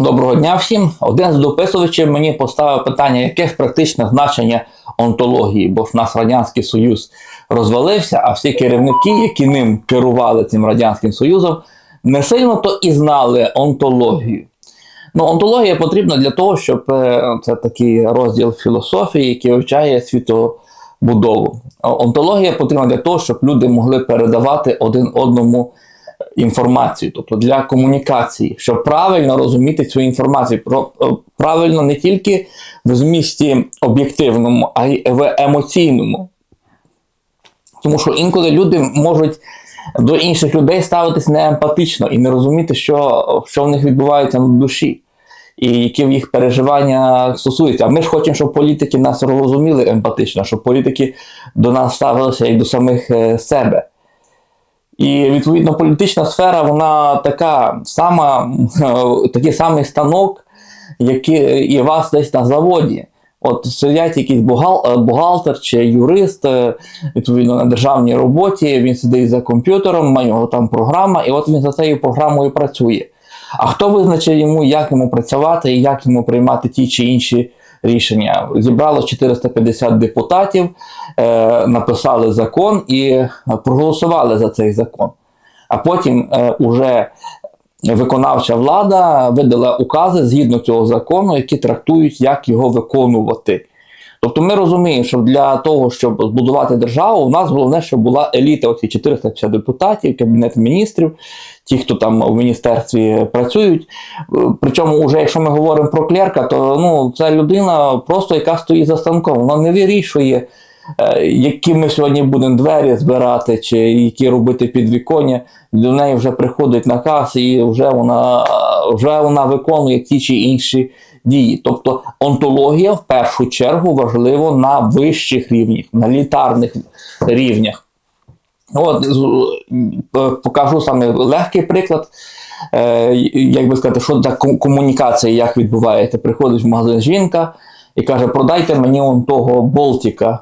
Доброго дня всім. Один з дописувачів мені поставив питання, яке ж практичне значення онтології, бо ж наш Радянський Союз розвалився, а всі керівники, які ним керували цим Радянським Союзом, не сильно то і знали онтологію. Ну, онтологія потрібна для того, щоб е, це такий розділ філософії, який вивчає світобудову. Онтологія потрібна для того, щоб люди могли передавати один одному інформацію, тобто для комунікації, щоб правильно розуміти цю інформацію, е, правильно не тільки в змісті об'єктивному, а й в емоційному. Тому що інколи люди можуть до інших людей ставитись неемпатично і не розуміти, що, що в них відбувається на душі. І які в їх переживання стосуються. А ми ж хочемо, щоб політики нас розуміли емпатично, щоб політики до нас ставилися як до самих е, себе. І відповідно політична сфера, вона така сама, такий самий станок, який і вас десь на заводі. От сидять якийсь бухгалтер чи юрист, е, відповідно на державній роботі, він сидить за комп'ютером, має його там програма, і от він за цією програмою працює. А хто визначить йому, як йому працювати і як йому приймати ті чи інші рішення? Зібрало 450 депутатів, е, написали закон і проголосували за цей закон. А потім е, уже виконавча влада видала укази згідно цього закону, які трактують, як його виконувати. Тобто ми розуміємо, що для того, щоб збудувати державу, у нас головне, щоб була еліта, оці 450 депутатів, кабінет міністрів, ті, хто там в міністерстві працюють. Причому, вже якщо ми говоримо про клерка, то ну, це людина просто яка стоїть за станком, вона не вирішує. Е, які ми сьогодні будемо двері збирати, чи які робити підвіконня, до неї вже приходить наказ, і вже вона вже вона виконує ті чи інші дії. Тобто онтологія в першу чергу важлива на вищих рівнях, на літарних рівнях. От, е, Покажу саме легкий приклад. Е, як би сказати, що та комунікація як відбувається. Приходить в магазин жінка і каже, продайте мені он того болтика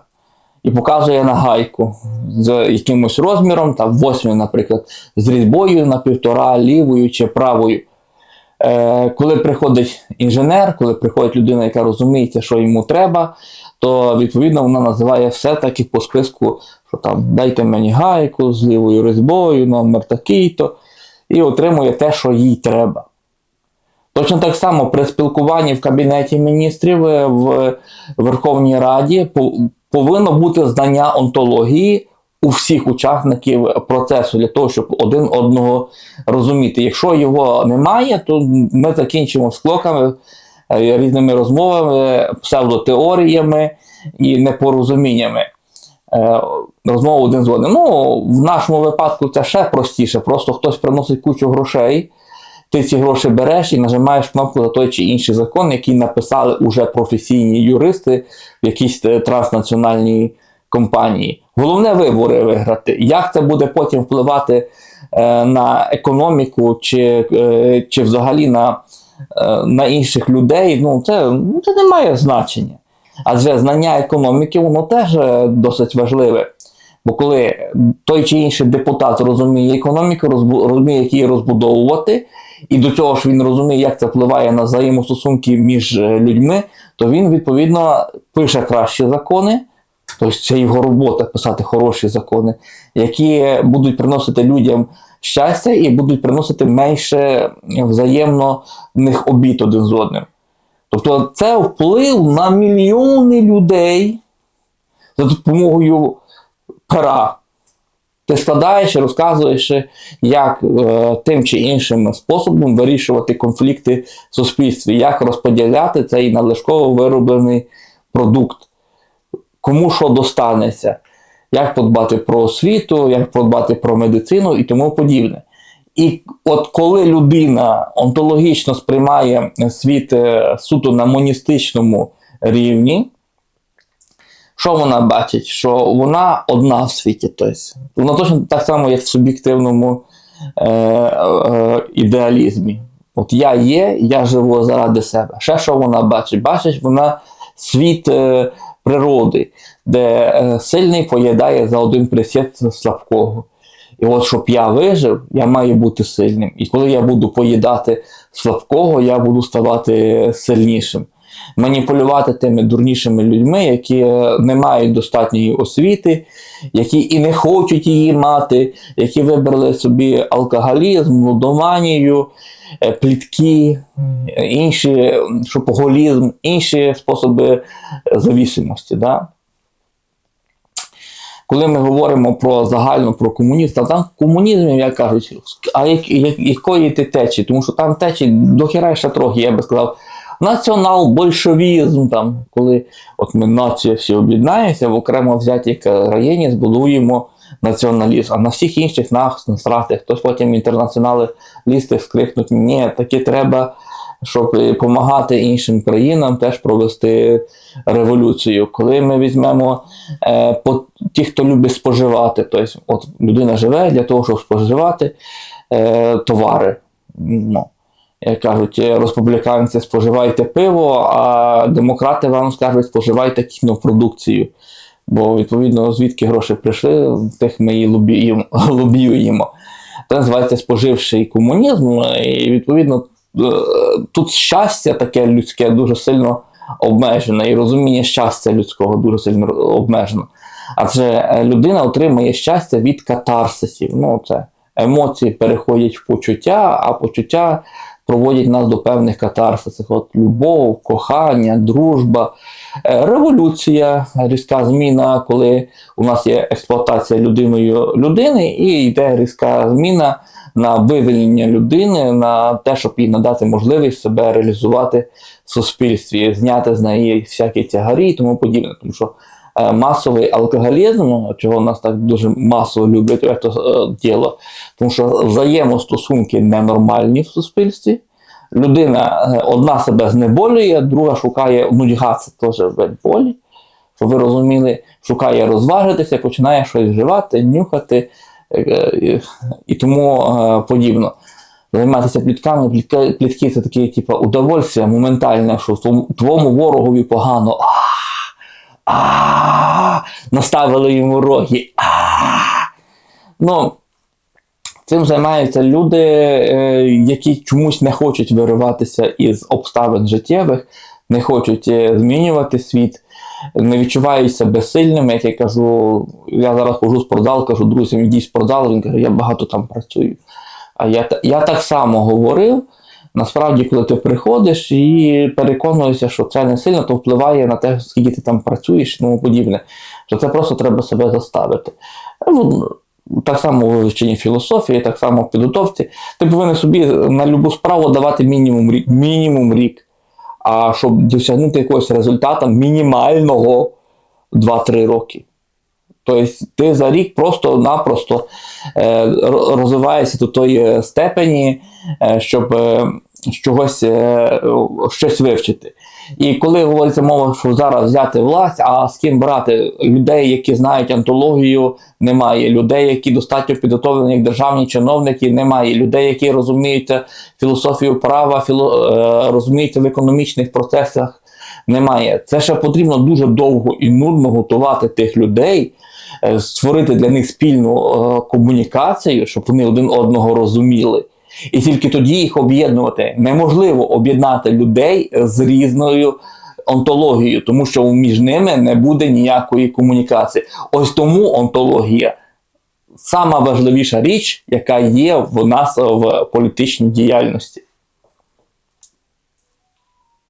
і показує на гайку з якимось розміром, там 8, наприклад, з різьбою на півтора лівою чи правою. Е, Коли приходить інженер, коли приходить людина, яка розуміється, що йому треба, то відповідно вона називає все таки по списку, що там дайте мені гайку з лівою різьбою, номер такий-то, і отримує те, що їй треба. Точно так само при спілкуванні в Кабінеті міністрів е, в Верховній Раді повинно бути знання онтології у всіх учасників процесу для того, щоб один одного розуміти. Якщо його немає, то ми закінчимо склоками, е, різними розмовами, псевдотеоріями і непорозуміннями. Е, розмову один з одним. Ну, в нашому випадку це ще простіше. Просто хтось приносить кучу грошей, ти ці гроші береш і нажимаєш кнопку за той чи інший закон, який написали уже професійні юристи в якійсь е, транснаціональній компанії. Головне вибори виграти. Як це буде потім впливати е, на економіку чи е, чи взагалі на е, на інших людей, ну це, ну, це не має значення. Адже знання економіки, воно теж е, досить важливе. Бо коли той чи інший депутат розуміє економіку, розуміє, як її розбудовувати, і до цього ж він розуміє, як це впливає на взаємостосунки між е, людьми, то він відповідно пише кращі закони. Тобто це його робота писати хороші закони, які будуть приносити людям щастя і будуть приносити менше взаємних обід один з одним. Тобто це вплив на мільйони людей за допомогою пера. Ти складаєш і розказуєш, як е, тим чи іншим способом вирішувати конфлікти в суспільстві, як розподіляти цей надлишково вироблений продукт, кому що достанеться, як подбати про освіту, як подбати про медицину і тому подібне. І от коли людина онтологічно сприймає світ е, суто на моністичному рівні, що вона бачить? Що вона одна в світі. Тобто, Вона точно так само, як в суб'єктивному е, е, ідеалізмі. От я є, я живу заради себе. Ще що вона бачить? Бачить вона світ е, природи, де е, сильний поїдає за один присід слабкого. І от щоб я вижив, я маю бути сильним. І коли я буду поїдати слабкого, я буду ставати сильнішим. Маніпулювати тими дурнішими людьми, які не мають достатньої освіти, які і не хочуть її мати, які вибрали собі алкоголізм, лудоманію, е, плітки, е, інші шопоголізм, інші способи е, зависимості. Да? Коли ми говоримо про загально про комунізм, та там комунізм, як кажуть, а як, як, якої ти течі? Тому що там течі дохіра ще трохи, я би сказав, націонал-большевізм, там, коли от ми нація всі об'єднаємося, в окремо взятій країні збудуємо націоналізм. А на всіх інших нас насрати. Хтось потім інтернаціоналісти скрикнуть, ні, таки треба, щоб допомагати іншим країнам теж провести революцію. Коли ми візьмемо е, по, ті, хто любить споживати, тобто от людина живе для того, щоб споживати е, товари. Ну, як кажуть, е, республіканці споживайте пиво, а демократи вам скажуть, споживайте кінопродукцію. Бо відповідно звідки гроші прийшли, тих ми і лобіюємо. Це називається споживший комунізм, і відповідно е, тут щастя таке людське дуже сильно обмежене, і розуміння щастя людського дуже сильно обмежено. Адже е, людина отримує щастя від катарсисів. Ну, це емоції переходять в почуття, а почуття проводять нас до певних катарсисів. От любов, кохання, дружба, е, революція, різка зміна, коли у нас є експлуатація людиною людини, і йде різка зміна на вивільнення людини, на те, щоб їй надати можливість себе реалізувати в суспільстві, зняти з неї всякі тягарі і тому подібне. Тому що масовий алкоголізм, чого нас так дуже масово люблять це е, діло, тому що взаємостосунки ненормальні в суспільстві. Людина е, одна себе знеболює, друга шукає нудьга, це теж вид болі. Щоб ви розуміли, шукає розважитися, починає щось вживати, нюхати е, е, і тому е, подібно. Займатися плітками, плітки, плітки це таке, типу, удовольствие моментальне, що твому ворогові погано. А, а, наставили йому роги. Ну, Цим займаються люди, е, які чомусь не хочуть вириватися із обставин життєвих, не хочуть е, змінювати світ, не відчувають себе сильними. Як я кажу, я зараз хожу з продал, кажу, друзям, йдіть з продал, він каже, я багато там працюю. А я, я так само говорив. Насправді, коли ти приходиш і переконуєшся, що це не сильно, то впливає на те, скільки ти там працюєш і тому подібне. Що це просто треба себе заставити. Ну, так само у вивченні філософії, так само в підготовці. Ти повинен собі на любу справу давати мінімум рік. Мінімум рік. А щоб досягнути якогось результату мінімального 2-3 роки. Тобто ти за рік просто-напросто е, розвиваєшся до тої степені, е, щоб е, чогось, е, щось вивчити. І коли говориться мова, що зараз взяти власть, а з ким брати людей, які знають антологію, немає людей, які достатньо підготовлені як державні чиновники, немає людей, які розуміють філософію права, філо, е, розуміються в економічних процесах. Немає. Це ще потрібно дуже довго і нудно готувати тих людей, е, створити для них спільну е, комунікацію, щоб вони один одного розуміли. І тільки тоді їх об'єднувати. Неможливо об'єднати людей з різною онтологією, тому що між ними не буде ніякої комунікації. Ось тому онтологія сама важливіша річ, яка є в нас в політичній діяльності.